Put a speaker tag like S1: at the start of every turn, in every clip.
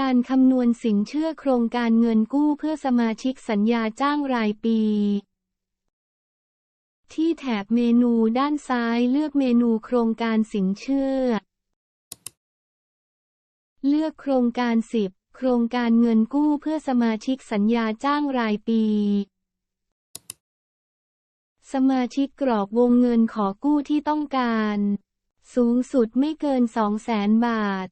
S1: การคำนวณสินเชื่อโครงการเงินกู้เพื่อสมาชิกสัญญาจ้างรายปี ที่แถบเมนูด้านซ้ายเลือกเมนูโครงการสินเชื่อ เลือกโครงการ 10 โครงการเงินกู้เพื่อสมาชิกสัญญาจ้างรายปี สมาชิกกรอกวงเงินขอกู้ที่ต้องการ สูงสุดไม่เกิน 200,000 บาท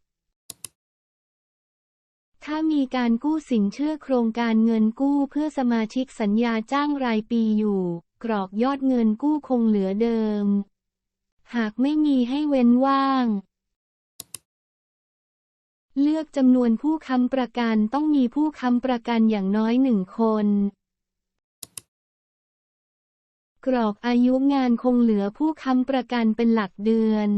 S1: ถ้ามีการกู้สินเชื่อโครงการเงินกู้เพื่อสมาชิกสัญญาจ้างรายปีอยู่ กรอกยอดเงินกู้คงเหลือเดิม หากไม่มีให้เว้นว่าง เลือกจำนวนผู้ค้ำประกันต้องมีผู้ค้ำประกันอย่างน้อยหนึ่งคน กรอกอายุงานคงเหลือผู้ค้ำประกันเป็นหลักเดือน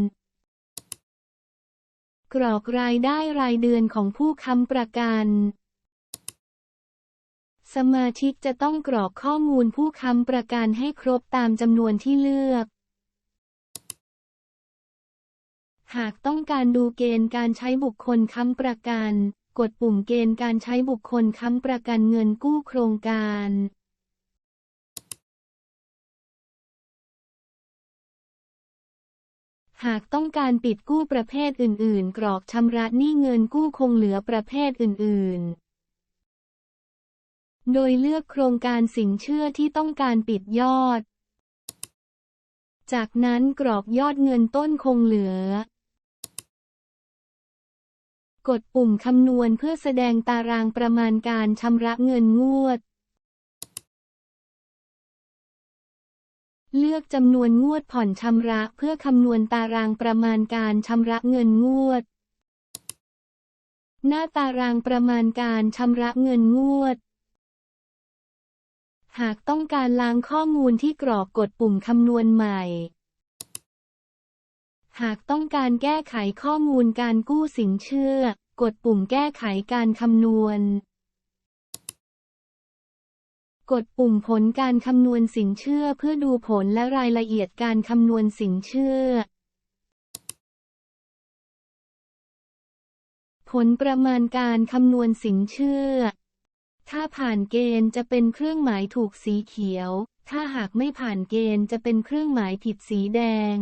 S1: กรอกรายได้รายเดือนของผู้ค้ำประกัน สมาชิกจะต้องกรอกข้อมูลผู้ค้ำประกันให้ครบตามจำนวนที่เลือก หากต้องการดูเกณฑ์การใช้บุคคลค้ำประกัน กดปุ่มเกณฑ์การใช้บุคคลค้ำประกันเงินกู้โครงการ หากต้องการปิดกู้ประเภทอื่น ๆ กรอกชำระหนี้เงินกู้คงเหลือประเภทอื่น ๆ โดยเลือกโครงการสินเชื่อที่ต้องการปิดยอด จากนั้นกรอกยอดเงินต้นคงเหลือ กดปุ่มคำนวณเพื่อแสดงตารางประมาณการชำระเงินงวด เลือกจำนวนงวดผ่อนชำระเพื่อคำนวณตารางประมาณการชำระเงินงวด หน้าตารางประมาณการชำระเงินงวด หากต้องการล้างข้อมูลที่กรอกกดปุ่มคำนวณใหม่ หากต้องการแก้ไขข้อมูลการกู้สินเชื่อ กดปุ่มแก้ไขการคำนวณ กดปุ่มผลการคำนวณสินเชื่อเพื่อดูผลและรายละเอียดการคำนวณสินเชื่อ ผลประมาณการคำนวณสินเชื่อ ถ้าผ่านเกณฑ์จะเป็นเครื่องหมายถูกสีเขียว ถ้าหากไม่ผ่านเกณฑ์จะเป็นเครื่องหมายผิดสีแดง